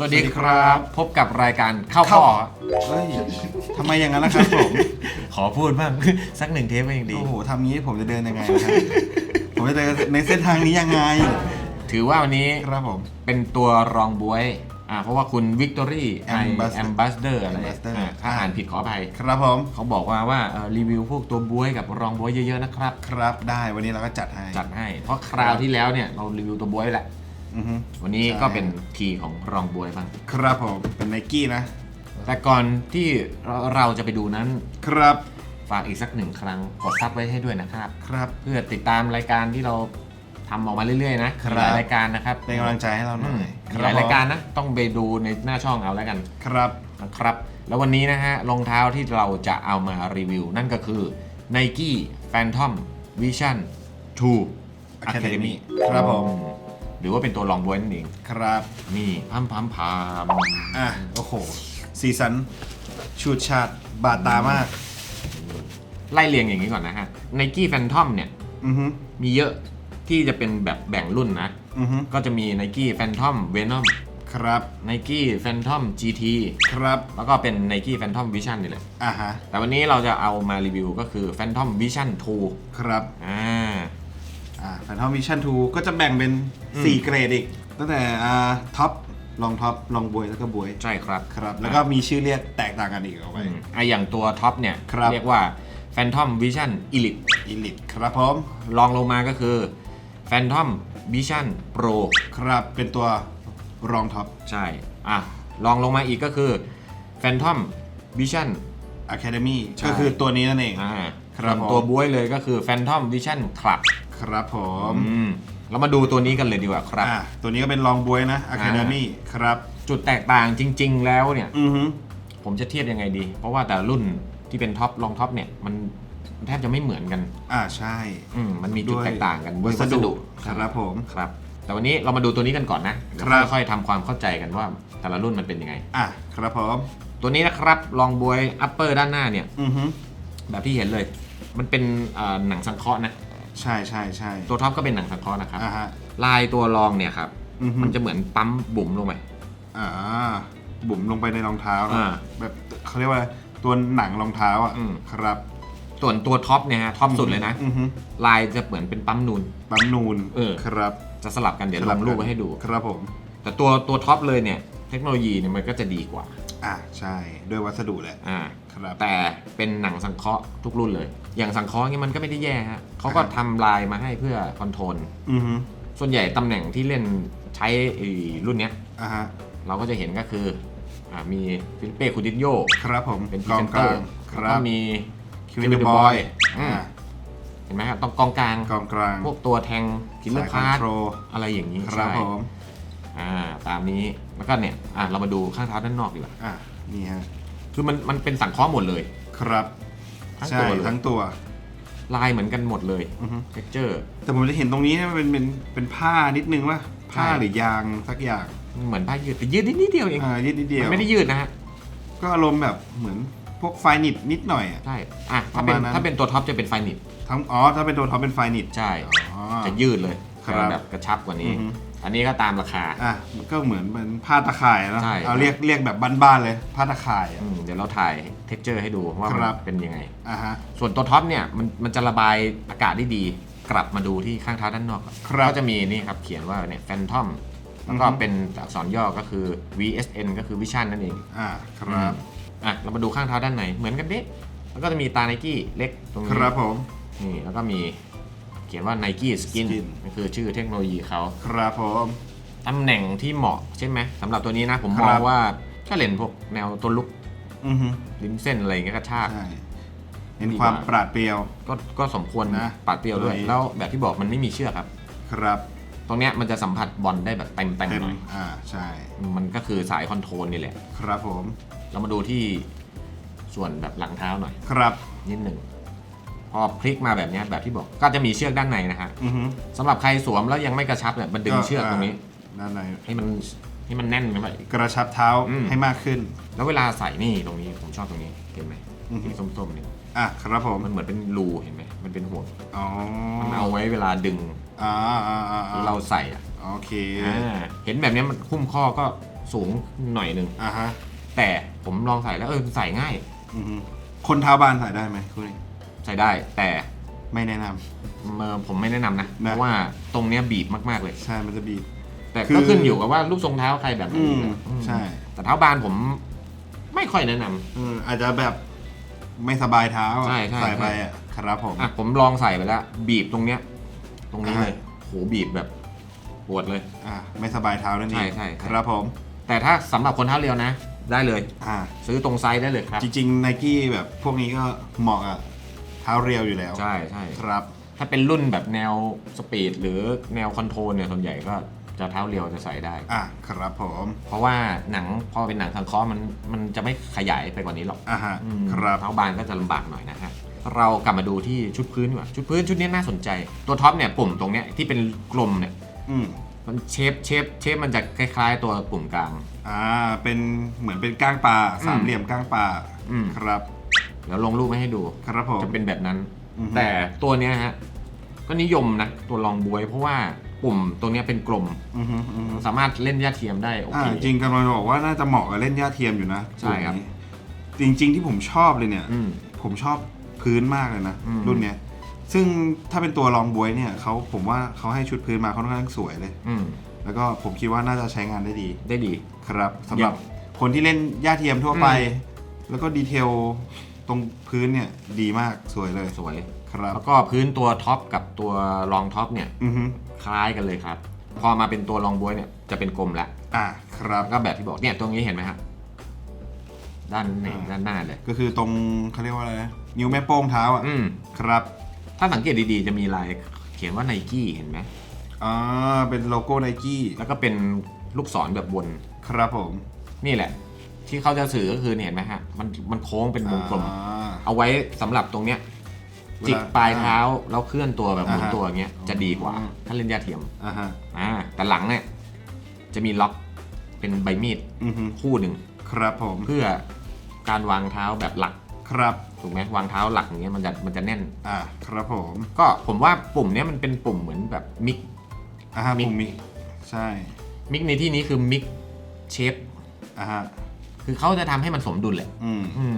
สวัสดีครับ พบกับรายการเข้าข้อ เฮ้ยทำไมอย่างนั้นนะครับผม ขอพูดบ้าง สักหนึ่งเทปก็ยังดี โอ้โหทำงี้ผมจะเดินยังไงนะครับ ผมจะเดินในเส้นทางนี้ยังไง ถือว่าวันนี้ครับผม เป็นตัวรองบวยอ่าเพราะว่าคุณวิกตอรี่ไอ Ambassador แอมบาสเดอร์อะไร Ambassador อ่าถ้าอ่านผิดขออภัย ครับผม เขาบอกว่าว่าเอ่อรีวิวพวกตัวบวยกับรองบวยเยอะๆนะครับ ครับได้วันนี้เราก็จัดให้ จัดให้ เพราะคราวที่แล้วเนี่ยเรารีวิวตัวบวยแหละ อือฮึวันนี้ใช่ก็เป็นทีของรองบวยบ้าง ครับผมเป็นไนกี้นะ แต่ก่อนที่เราเราจะไปดูนั้น ครับฝากอีกสักหนึ่งครั้งกดซับไว้ให้ด้วยนะครับ ครับ เพื่อติดตามรายการที่เราทำออกมาเรื่อยๆนะครับ มีหลายรายการนะครับเป็นกำลังใจให้เราหอืน่อมยมีหลายรายการนะ ต้องไปดูในหน้าช่องเอาแล้วกันครับ นะครับ แล้ววันนี้นะฮะรองเท้าที่เราจะเอามารีวิว นั่นก็คือ Nike Phantom Vision 2 Academy ครับผม หรือว่าเป็นตัวรองบวยนั่นเอง ครับนี่พัมพัมพามอะโอ้โหสีสันชูดชาดบาดตามาก ไล่เรียงอย่างนี้ก่อนนะฮะ Nike Phantom เนี่ยอือฮึมีเยอะที่จะเป็นแบบแบ่งรุ่นนะ อือฮึก็จะมี Nike Phantom Venom ครับ Nike Phantom GT ครับแล้วก็เป็น Nike Phantom Vision นี่แหละ อะฮะแต่วันนี้เราจะเอามารีวิวก็คือ Phantom Vision 2 ครับ อ่า อ่าแฟนทอมวิชั่น2ก็จะแบ่งเป็นอืม4เกรดอีก ตั้งแต่อ่าท็อปลองท็อปลองบวยแล้วก็บวยใช่ครับครับ แล้วก็มีชื่อเรียกแตกต่างกันอีกเอาอืไว้มอะอย่างตัวท็อปเนี่ยครับเรียกว่า Phantom Vision Elite อิลิทครับผมลองลงมาก็คือ Phantom Vision Pro ครับเป็นตัวรองท็อปใช่อะลองลงมาอีกก็คือ Phantom Vision อะคาเดมี่ใช่ก็คือตัวนี้นั่นเองอ่าครับส่วนผมตัวบวยเลยก็คือ Phantom Vision Club ครับผมอืมเรามาดูตัวนี้กันเลยดีกว่าครับ อ่าตัวนี้ก็เป็นรองบวยนะอะคาเดมี่ครับจุดแตกต่างจริง ๆ แล้วเนี่ย อือฮึผมจะเทียบยังไงดี เพราะว่าแต่ละรุ่นที่เป็นท็อปรองท็อปเนี่ยมันมันแทบจะไม่เหมือนกันอ่าใช่อืมมันมีจุดด้วยแตกต่างกันวัสดุใช่ครับผม ครับ แต่วันนี้เรามาดูตัวนี้กันก่อนนะเดี๋ยวครับ ค่อยๆทำความเข้าใจกันว่าแต่ละรุ่นมันเป็นยังไง อะครับผมตัวนี้นะครับรองบวยอัปเปอร์ด้านหน้าเนี่ย อือฮึแบบที่เห็นเลย มันเป็นเอ่อหนังสังเคราะห์นะ ใช่ใช่ใช่ตัวท็อปก็เป็นหนังสังเคราะห์นะครับ อ่าฮะ ลายตัวรองเนี่ยครับอือฮึ มันจะเหมือนปั๊มบุ๋มลงไป อ่าบุ๋มลงไปในรองเท้านะอ่าแบบเขาเรียกว่าตัวหนังรองเท้าอะอืม ครับส่วนตัวท็อปเนี่ยฮะท็อปสุดเลยนะ อือฮึลายจะเหมือนเป็นปั๊มนูน ปั๊มนูนเออ ครับจะสลับกันเดี๋ยวลงรูปไว้ให้ดู ครับผม แต่ตัวตัวท็อปเลยเนี่ย เทคโนโลยีเนี่ยมันก็จะดีกว่า อ่าใช่ด้วยวัสดุแหละอ่าครับ แต่เป็นหนังสังเคราะห์ทุกรุ่นเลย อย่างสังเคราะห์เนี่ยมันก็ไม่ได้แย่ฮะเขาก็ครับทำลายมาให้เพื่อคอนโทรลอือฮึส่วนใหญ่ตำแหน่งที่เล่นใช้ไอ้รุ่นเนี้ย อ่าฮะเราก็จะเห็นก็คืออ่ามีฟิลิปเป้คูดินโย ครับผมเป็นกองกลางคแล้วรัก็บมี คิวเด Kevin บ De อย Bruyne อืมเห็นไหมครับต้องกองกลาง กองกลางพวกตัวแทงคิลเลอร์สายพาร์ control อะไรอย่างนี้ครับใช่ผม อ่าตามนี้แล้วก็เนี่ยอ่าเรามาดูข้างเท้าด้านนอกดีกว่าอ่านี่ฮะคือมันมันเป็นสังเคราะห์หมดเลย ครับทั้งใช่ตัวเลย ทั้งตัว ลายเหมือนกันหมดเลยอือฮึ เท็กเจอร์ แต่ผมจะเห็นตรงนี้นะมันเป็นเป็นเป็นผ้านิดนึงว่าผ้าใช่ หรือยางสักอย่างเหมือนผ้ายืดแต่ยืดนิดเดียวเองอ่ายืดนิดเดียมัวนไม่ได้ยืดนะฮะก็อารมณ์แบบเหมือนพวกไฟนิดนิดหน่อยอะ ใช่อะถ้าเป็นประมาณนั้น ถ้าเป็นตัวท็อปจะเป็นไฟนิตทั้งอ๋อถ้าเป็นตัวท็อปเป็นไฟนิด ใช่อ๋อจะยืดเลยครับ จะแบบกระชับกว่านี้ อือฮึ อันนี้ก็ตามราคา อะมันก็เหมือนเป็นผ้าตะข่ายนะใช่ เอาเรียกเรียกแบบบ้านๆเลยผ้าตะข่ายอะอืมเดี๋ยวเราถ่ายเท็กเจอร์ให้ดูว่าคมัรับนเป็นยังไง อะฮะ ส่วนตัวท็อปเนี่ยมันมันจะระบายอากาศได้ดี กลับมาดูที่ข้างเท้าด้านนอกก่อนครับก็จะมีนี่ครับเขียนว่าเนี่ยแฟนทอมแล้วก็อือฮึ เป็นอักษรย่อก็คือ VSN ก็คือวิชั่นนั่นเองอ่าครับอะเรามาดูข้างเท้าด้านในเหมือนกันเด็แล้วก็จะมีตาไนกี้เล็กตรงนี้ครับผม นี่แล้วก็มี เขียนว่า Nike Skin Skin นั่นคือชื่อเทคโนโลยีเขาครับผม ตำแหน่งที่เหมาะใช่ไหมสำหรับตัวนี้นะผมคมรัอบงว่าถ้าเล่นพวกแนวตัวลุกอือฮึริมเส้นอะไรอย่างเงี้ยกระชาก ใช่เห็นความปราดเปรียว ก็ก็สมควรนะปัดเปรียวด้วยตัวนี้แล้วแบบที่บอกมันไม่มีเชือกครับ ครับตรงเนี้ยมันจะสัมผัสบอลได้แบบเต็มเต็มเต็มหน่อย อ่าใช่ มันก็คือสายคอนโทรลนี่แหละ ครับผม เรามาดูที่ส่วนแบบหลังเท้าหน่อย ครับนิดหนึ่ง พอพลิกมาแบบเนี้ยแบบที่บอกก็จะมีเชือกด้านในนะฮะอือฮึสำหรับใครสวมแล้วยังไม่กระชับเนี่ยมันดึงเชือกตรงนี้ ด้านในให้มันให้มันแน่นขึ้นไปกระชับเท้าอืม ให้มากขึ้น แล้วเวลาใส่นี่ตรงนี้ผมชอบตรงนี้เห็นไหมอือฮึ สีส้มๆเนี่ยอะครับผมมันเหมือนเป็นรูเห็นไหมมันเป็นห่วงอ๋อมันเอาไว้เวลาดึงอ่าอ่าอ่าอ่าเราใส่อะโอเคอ่าเห็นแบบเนี้ยมันหุ้มข้อก็สูงหน่อยหนึ่งอ่าฮะแต่ผมลองใส่แล้วเออใส่ง่าย อือฮึคนเท้าบานใส่ได้ไหมคุณนี่ ใส่ได้ แต่ไม่แนะนำ เอ่อผมไม่แนะนำนะนะเพราะว่าตรงเนี้ยบีบมากๆเลย ใช่มันจะบีบ แต่คือก็ขึ้นอยู่กับว่าลูกทรงเท้าใครแบบไหนอืมอืมใช่ แต่เท้าบานผมไม่ค่อยแนะนำอืมอาจจะแบบไม่สบายเท้าอะใช่ใช่ใส่ไปใช่ อะครับผม อะผมลองใส่ไปแล้ว บีบตรงเนี้ย ตรงนี้อ่าเลยโหบีบแบบปวดเลย อ่าไม่สบายเท้านั่นเองใช่ใช่ใช่ ครับผม แต่ถ้าสำหรับคนเท้าเรียวนะ ได้เลย อ่า ซื้อตรงไซส์ได้เลยครับ จริงๆไนกี้แบบพวกนี้ก็เหมาะกับเท้าเรียวอยู่แล้วใช่ใช่ครับ ถ้าเป็นรุ่นแบบแนวสปีดหรือแนวคอนโทรลเนี่ยส่วนใหญ่ก็จะเท้าเรียวจะใส่ได้ อะครับผมเพราะว่าหนังพอเป็นหนังสังเคราะห์มันมันจะไม่ขยายไปกว่านี้หรอกอะฮะอืมครับเท้าบานก็จะลำบากหน่อยนะฮะเรากลับมาดูที่ชุดพื้นดีกว่าชุดพื้นชุดนี้น่าสนใจตัวท็อปเนี่ยปุ่มตรงเนี้ยที่เป็นกลมเนี่ยอืมมันเชฟเชฟเชฟมันจะคล้ายๆ ตัวปุ่มกลาง อ่าเป็นเหมือนเป็นก้างปลาสามเหลี่ยมก้างปลาอืม ครับ เดี๋ยวลงรูปให้ดูครับผม จะเป็นแบบนั้น อือฮึ แต่ตัวเนี้ยฮะก็นิยมนะตัวรองบวย เพราะว่าปุ่มตรงเนี้ยเป็นกลมอือฮึอือฮึสามารถเล่นย่าเทียมได้โออ่าเค จริงกำลังจะบอกว่าน่าจะเหมาะกับเล่นหญ้าเทียมอยู่นะใช่ครับ จริง ๆ ที่ผมชอบเลยเนี่ย อืม ผมชอบพื้นมากเลยนะ อืม รุ่นเนี้ย ซึ่งถ้าเป็นตัวรองบวยเนี่ยเขาผมว่าเขาให้ชุดพื้นมาค่อนข้างสวยเลย อืมแล้วก็ผมคิดว่าน่าจะใช้งานได้ดี ได้ดี ครับสำหรับอย่างคนที่เล่นหญ้าเทียมทั่วไปอืแล้วก็ดีเทล ตรงพื้นเนี่ยดีมากสวยเลยสวย ครับแล้วก็พื้นตัวท็อปกับตัวรองท็อปเนี่ยอือฮึคล้ายกันเลยครับ พอมาเป็นตัวรองบวยเนี่ยจะเป็นกลมแล้วอ่าครับ แล้วก็แบบที่บอกเนี่ยตรงนี้เห็นไหมครับด้านไหนอ่า ด้านหน้าเลย ก็คือตรงเขาเรียกว่าอะไรนะนิ้วแม่โป้งเท้าอะอืมครับถ้าสังเกตดีๆ จะมีลายเขียนว่าไนกี้เห็นไหมอ่าเป็นโลโก้ไนกี้แล้วก็เป็นลูกศรแบบวน ครับผม นี่แหละ ที่เขาจะสื่อก็คือเนี่ยเห็นไหมฮะมันมันโค้งเป็นวงกลม อ่า เอาไว้สำหรับตรงเนี้ยเวลาจิกปลายเท้าแล้วเคลื่อนตัวแบบหมุนอ่าฮะตัวอย่างเงี้ยจะดีกว่า อืม ถ้าเล่นยาเทียมอ่าฮะอ่าแต่หลังเนี่ยจะมีล็อกเป็นใบมีดอือฮึคู่หนึ่ง ครับผมเพื่อการวางเท้าแบบหลัก ครับถูกไหมวางเท้าหลักอย่างเงี้ยมันจะมันจะแน่น อ่าครับผมก็ผมว่าปุ่มเนี้ยมันเป็นปุ่มเหมือนแบบมิก อ่าฮะมิก ปุ่มมิกใช่มิกในที่นี้คือมิกเชฟอ่าฮะ คือเขาจะทำให้มันสมดุลแหละอืมอืม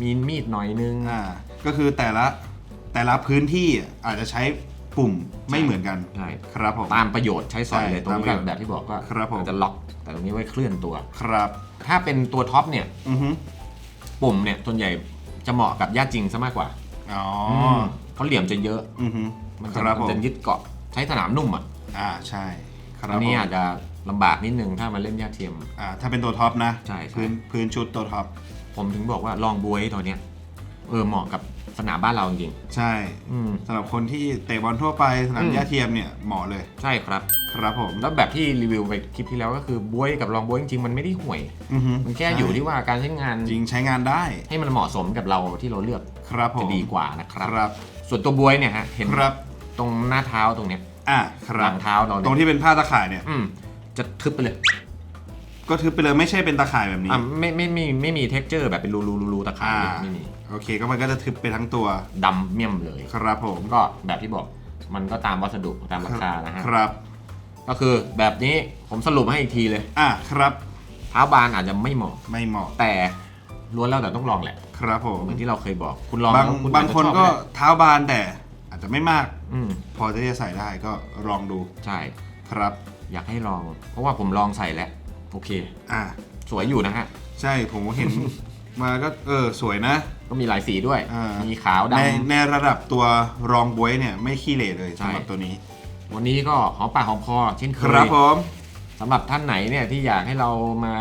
มีมีดหน่อยนึง อ่าก็คือแต่ละแต่ละพื้นที่อาจจะใช้ปุ่มไม่เหมือนกันใช่ ครับผม ตามประโยชน์ใช้สอยเลยใช่ตรงนี้ตามประโยชน์แบบที่บอกก็ครับผม อาจจะล็อก แต่ตรงนี้ไว้เคลื่อนตัว ครับถ้าเป็นตัวท็อปเนี่ย อือฮึปุ่มเนี่ยส่วนใหญ่จะเหมาะกับญาติจริงซะมากกว่าอ๋อมเพราะเหลี่ยมจะเยอะ อือฮึมันคจะรับมัผนมจะยึดเกาะใช้สนามนุ่มอะอ่าใช่ ครัอับนนี้ผมอาจจะ ลำบากนิดนึงถ้ามาเล่นญาติเทียม อ่าถ้าเป็นตัวท็อปนะใช่ใช่ พื้นพื้นชุดตัวท็อปผมถึงบอกว่าลองบวยตัวเนี้ยเออเหมาะกับสนามบ้านเราจริงใช่ๆอืม สำหรับคนที่เตะบอลทั่วไปสนามอืม หญ้าเทียมเนี่ยเหมาะเลยใช่ครับ ครับผมแล้วแบบที่รีวิวไปคลิปที่แล้วก็คือบวยกับลองบวยจริงๆมันไม่ได้ห่วย อือฮึมันแค่อยู่ที่ว่าการใช้งานจริงใช้งานได้ให้มันเหมาะสมกับเราที่เราเลือกครับผมจะดีกว่านะครับครับส่วนตัวบวยเนี่ยฮะเห็นครับตรงหน้าเท้าตรงเนี้ยอ่าคหรัลับ งเท้าเราตรงเนี่ยที่เป็นผ้าตะข่ายเนี่ย อืม จะทึบไปเลย ก็ถือไปเลยไม่ใช่เป็นตะข่ายแบบนี้ อะไม่ไม่ไม่ไม่มีเท็กเจอร์แบบเป็นรูรูรูรูตะข่ายอ่าไม่มีโอเคก็มันก็จะทึบไปทั้งตัว ดำเมี่ยมเลย ครับผม ก็แบบที่บอกมันก็ตามวัสดุตามราคานะฮะ ครับ ก็คือแบบนี้ผมสรุปให้อีกทีเลย อะครับ เท้าบานอาจจะไม่เหมาะ ไม่เหมาะ แต่ล้วนแล้วแต่ต้องลองแหละ ครับผม เหมือนที่เราเคยบอก คุณลองบางแล้วคุณบางคนอจจะชอบก็ได้เท้าบานแต่อาจจะไม่มาก อืมพอที่จะใส่ได้ก็ลองดู ใช่ ครับ อยากให้ลอง เพราะว่าผมลองใส่แล้วโอเค อะสวยอยู่นะฮะ ใช่ผมเห็น มาก็เออสวยนะ ก็มีหลายสีด้วย อ่ามี มีขาวดในในระดับตัวรองบวยเนี่ยไม่ขี้เหร่เลยใช่ สำหรับตัวนี้ำวันนี้ก็หอมปากหอมคอเช่นเคคยรับผมสำหรับท่านไหนเนี่ยที่อยากให้เรามา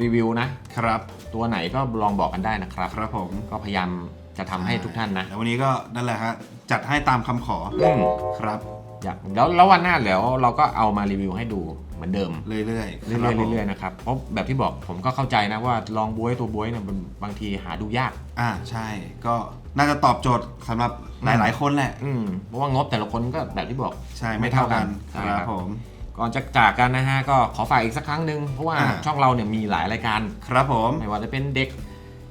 รีวิวนะ ครับตัวไหนก็ลองบอกกันได้นะครับ ครับผมก็พยายามจะทำให้ทุกท่านนะแล้ววันนี้ก็นั่นแหละฮะจัดให้ตามคำขออืมครับ อยากแล้วแล้ววันหน้าแล้วเราก็เอามารีวิวให้ดูเหมือนเดิม เรื่อยๆเรื่คบอยผมๆเรื่อยๆนะครับเพราะแบบที่บอกผมก็เข้าใจนะว่าลองบวยตัวบวยเนี่ยมันบางทีหาดูยาก อ่าใช่ ก็น่าจะตอบโจทย์สำหรับหลายๆคนแหละ อืมเพราะว่างบแต่ละคนก็แบบที่บอกใช่ไม่เท่ากันใช่คครัรับบผมก่อนจะจากกันนะฮะก็ขอฝากอีกสักครั้งหนึ่งเพราะว่าอ่า ช่องเราเนี่ยมีหลายรายการ ครับผม ไม่ว่าจะเป็นเด็ก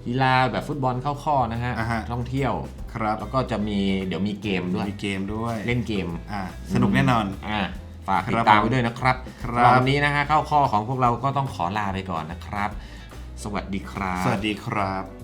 กีฬาแบบฟุตบอลเข้าข้อนะฮะ อ่าฮะ ท่องเที่ยวครับแล้วก็จะมีเดี๋ยวมีเกมด้วย มีเกมด้วยเล่นเกม อ่าสนุกแน่นอน อ่าฝากติดครับตามผมไว้ด้วยนะครับครับสำหรับ วันนี้นะฮะเข้าข้อของพวกเราก็ต้องขอลาไปก่อนนะครับ สวัสดีครับ สวัสดีครับ